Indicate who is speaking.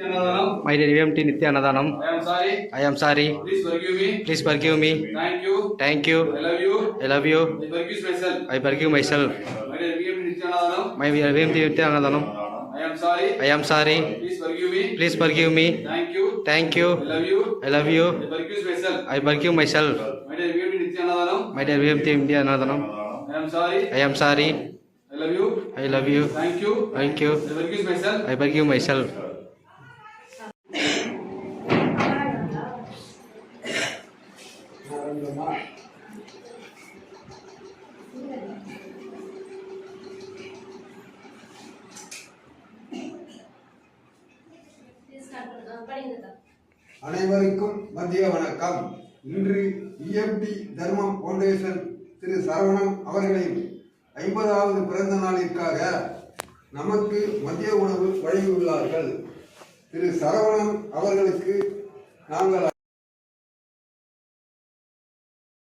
Speaker 1: My dear VMT Nitya Annadanam,
Speaker 2: I am sorry.
Speaker 1: I am sorry.
Speaker 2: Please forgive me.
Speaker 1: Please forgive me.
Speaker 2: Thank you.
Speaker 1: Thank you.
Speaker 2: I love you.
Speaker 1: I love you.
Speaker 2: I forgive myself.
Speaker 1: I forgive myself.
Speaker 2: My dear VM Nityanandanam.
Speaker 1: My dear VMT Nitya Annadanam,
Speaker 2: I am sorry.
Speaker 1: I am sorry.
Speaker 2: Please forgive me.
Speaker 1: Please forgive me.
Speaker 2: Thank you.
Speaker 1: Thank you.
Speaker 2: I love you.
Speaker 1: I love you.
Speaker 2: I forgive myself.
Speaker 1: I forgive myself.
Speaker 2: My dear VM Nityanandanam.
Speaker 1: My dear VMT Nitya Annadanam,
Speaker 2: I am sorry.
Speaker 1: I am sorry.
Speaker 2: I love you.
Speaker 1: I love you.
Speaker 2: Thank you.
Speaker 1: Thank you.
Speaker 2: I forgive myself.
Speaker 1: I forgive myself.
Speaker 3: அனைவருக்கும் மதிய வணக்கம். இன்று EMD தர்மம் foundation திரு சரவணன் அவர்களின் ஐம்பதாவது பிறந்த நாளிற்காக நமக்கு மதிய உணவு வழங்கியுள்ளார்கள். திரு சரவணன் அவர்களுக்கு நாங்கள்